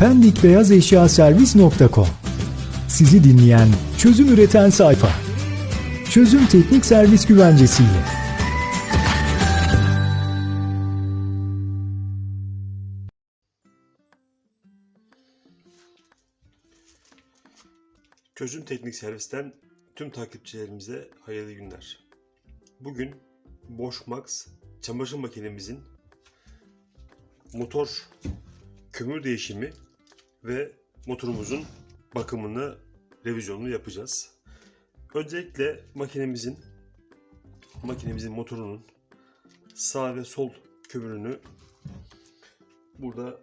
pendikbeyazeşyaservis.com Sizi dinleyen, çözüm üreten sayfa. Çözüm teknik servis güvencesiyle. Çözüm Teknik Servis'ten tüm takipçilerimize hayırlı günler. Bugün Bosch Max çamaşır makinemizin motor kömür değişimi ve motorumuzun bakımını, revizyonunu yapacağız. Öncelikle makinemizin makinemizin motorunun sağ ve sol kömürünü burada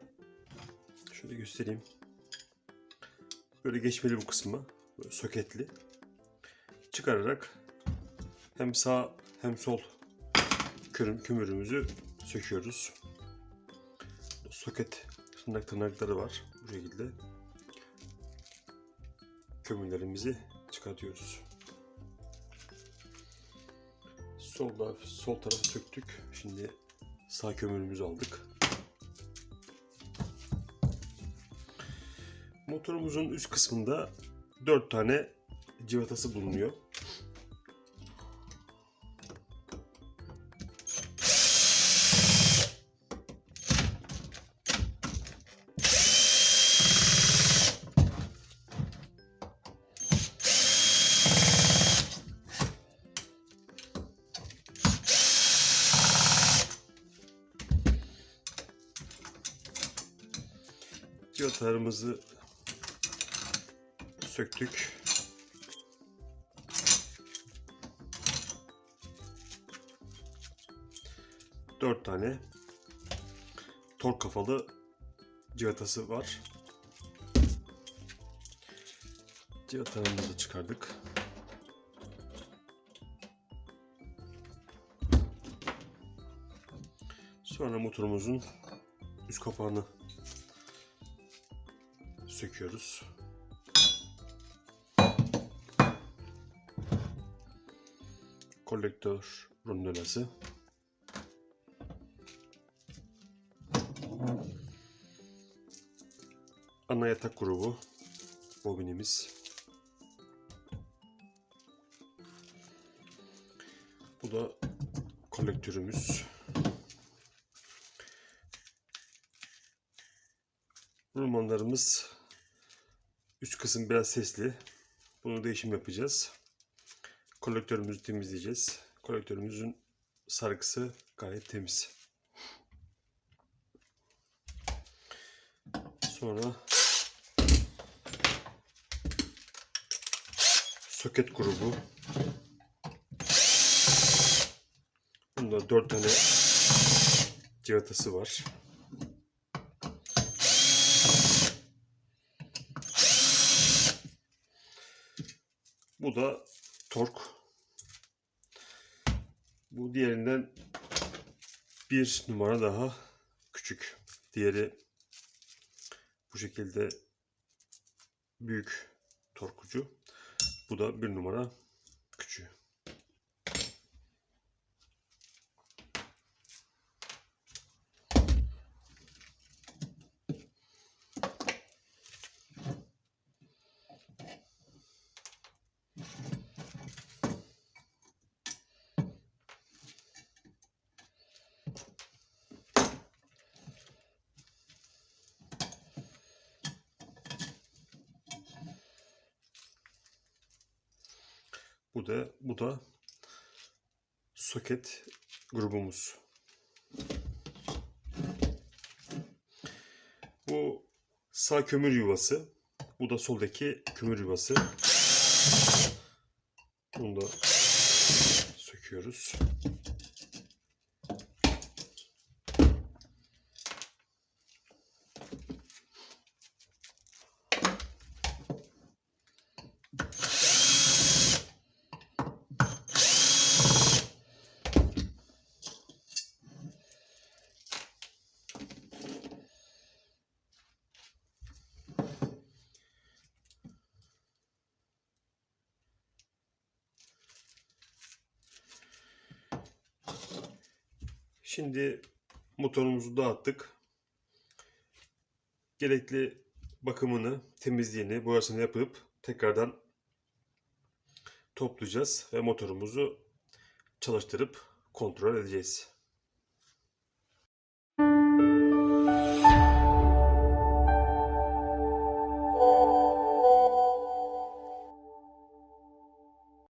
şöyle göstereyim. Böyle geçmeli bu kısmı. Böyle soketli. Çıkararak hem sağ hem sol kürüm, kümürümüzü söküyoruz. Soket tırnak tırnakları var. Bu şekilde kömürlerimizi çıkartıyoruz. Solda sol tarafı söktük. Şimdi sağ kömürümüzü aldık. Motorumuzun üst kısmında 4 tane civatası bulunuyor. Civatalarımızı söktük. Dört tane tork kafalı civatası var. Civatalarımızı çıkardık. Sonra motorumuzun üst kapağını söküyoruz. Kolektör rondolası. Ana yatak grubu bobinimiz. Bu da kolektörümüz. Rulmanlarımız üst kısım biraz sesli. Bunu değişim yapacağız. Kolektörümüzü temizleyeceğiz. Kolektörümüzün sargısı gayet temiz. Sonra soket grubu. Bunda 4 tane civatası var. Bu da tork. Bu diğerinden bir numara daha küçük. Diğeri bu şekilde büyük torkucu. Bu da bir numara küçüğü. Bu da bu da soket grubumuz. Bu sağ kömür yuvası. Bu da soldaki kömür yuvası. Bunu da söküyoruz. Şimdi motorumuzu dağıttık. Gerekli bakımını, temizliğini, boyasını yapıp tekrardan toplayacağız ve motorumuzu çalıştırıp kontrol edeceğiz.